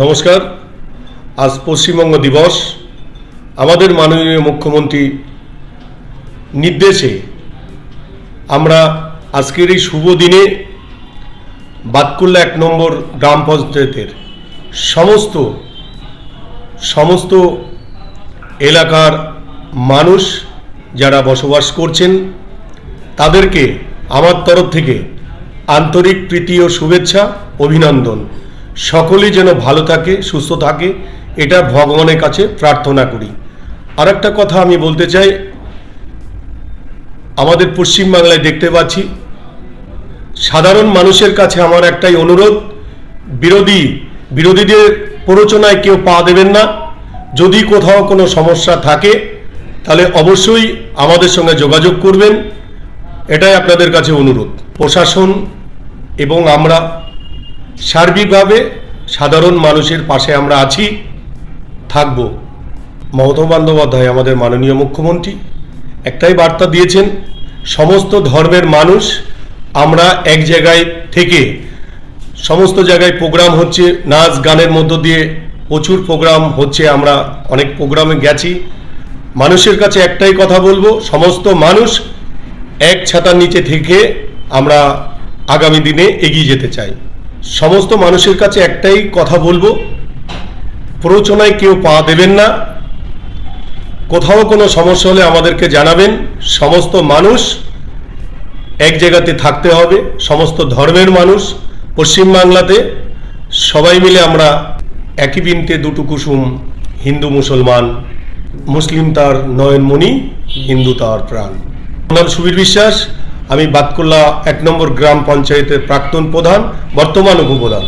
নমস্কার। আজ পশ্চিমবঙ্গ দিবস। আমাদের মাননীয় মুখ্যমন্ত্রী নির্দেশে আমরা আজকের এই শুভ দিনে বাতকুল্লা এক নম্বর গ্রাম পঞ্চায়েতের সমস্ত সমস্ত এলাকার মানুষ যারা বসবাস করছেন, তাদেরকে আমার তরফ থেকে আন্তরিক প্রীতি ও শুভেচ্ছা, অভিনন্দন। সকলেই যেন ভালো থাকে, সুস্থ থাকে, এটা ভগবানের কাছে প্রার্থনা করি। আর একটা কথা আমি বলতে চাই, আমাদের পশ্চিমবাংলায় দেখতে পাচ্ছি, সাধারণ মানুষের কাছে আমার একটাই অনুরোধ, বিরোধী, বিরোধীদের প্ররোচনায় কেউ পা দেবেন না। যদি কোথাও কোনো সমস্যা থাকে, তাহলে অবশ্যই আমাদের সঙ্গে যোগাযোগ করবেন। এটাই আপনাদের কাছে অনুরোধ। প্রশাসন এবং আমরা সার্বিকভাবে সাধারণ মানুষের পাশে আমরা আছি, থাকব। মমতা বন্দ্যোপাধ্যায় আমাদের মাননীয় মুখ্যমন্ত্রী, একটাই বার্তা দিয়েছেন, সমস্ত ধর্মের মানুষ আমরা এক জায়গায় থেকে, সমস্ত জায়গায় প্রোগ্রাম হচ্ছে, নাচ গানের মধ্য দিয়ে প্রচুর প্রোগ্রাম হচ্ছে, আমরা অনেক প্রোগ্রামে গেছি। মানুষের কাছে একটাই কথা বলব, সমস্ত মানুষ এক ছাতার নিচে থেকে আমরা আগামী দিনে এগিয়ে যেতে চাই। সমস্ত মানুষের কাছে একটাই কথা বলব। প্ররোচনায় কেউ পা দেবেন না। কোথাও কোনো সমস্যা হলে আমাদেরকে জানাবেন। সমস্ত মানুষ এক জায়গাতে থাকতে হবে। সমস্ত ধর্মের মানুষ পশ্চিমবাংলাতে সবাই মিলে আমরা একই বিনতে দুটো কুসুম, হিন্দু মুসলমান, মুসলিম তার নয়নমণি, হিন্দু তার প্রাণ। আমার সুবীর বিশ্বাস। আমি বাতকুল্লা এক নম্বর গ্রাম পঞ্চায়েতের প্রাক্তন প্রধান বর্তমান উপপ্রধান।